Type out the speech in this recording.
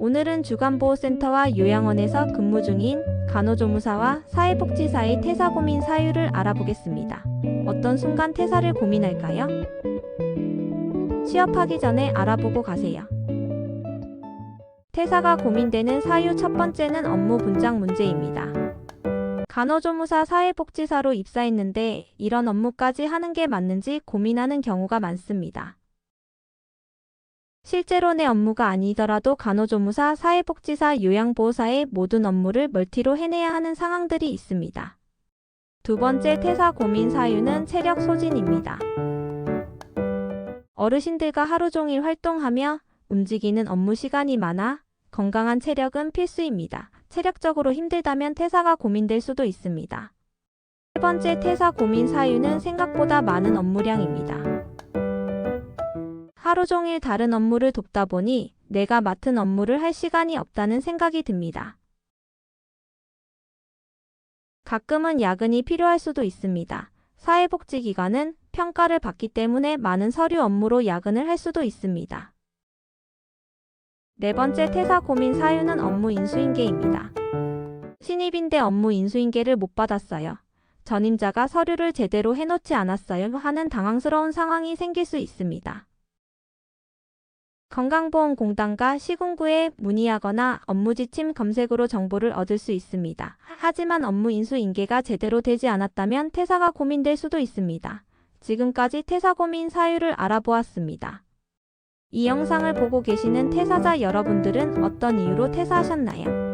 오늘은 주간보호센터와 요양원에서 근무 중인 간호조무사와 사회복지사의 퇴사 고민 사유를 알아보겠습니다. 어떤 순간 퇴사를 고민할까요? 취업하기 전에 알아보고 가세요. 퇴사가 고민되는 사유 첫 번째는 업무 분장 문제입니다. 간호조무사 사회복지사로 입사했는데 이런 업무까지 하는 게 맞는지 고민하는 경우가 많습니다. 실제로 내 업무가 아니더라도 간호조무사, 사회복지사, 요양보호사의 모든 업무를 멀티로 해내야 하는 상황들이 있습니다. 두 번째 퇴사 고민 사유는 체력 소진입니다. 어르신들과 하루 종일 활동하며 움직이는 업무 시간이 많아 건강한 체력은 필수입니다. 체력적으로 힘들다면 퇴사가 고민될 수도 있습니다. 세 번째 퇴사 고민 사유는 생각보다 많은 업무량입니다. 하루 종일 다른 업무를 돕다 보니 내가 맡은 업무를 할 시간이 없다는 생각이 듭니다. 가끔은 야근이 필요할 수도 있습니다. 사회복지기관은 평가를 받기 때문에 많은 서류 업무로 야근을 할 수도 있습니다. 네 번째 퇴사 고민 사유는 업무 인수인계입니다. 신입인데 업무 인수인계를 못 받았어요. 전임자가 서류를 제대로 해놓지 않았어요 하는 당황스러운 상황이 생길 수 있습니다. 건강보험공단과 시군구에 문의하거나 업무지침 검색으로 정보를 얻을 수 있습니다. 하지만 업무 인수 인계가 제대로 되지 않았다면 퇴사가 고민될 수도 있습니다. 지금까지 퇴사 고민 사유를 알아보았습니다. 이 영상을 보고 계시는 퇴사자 여러분들은 어떤 이유로 퇴사하셨나요?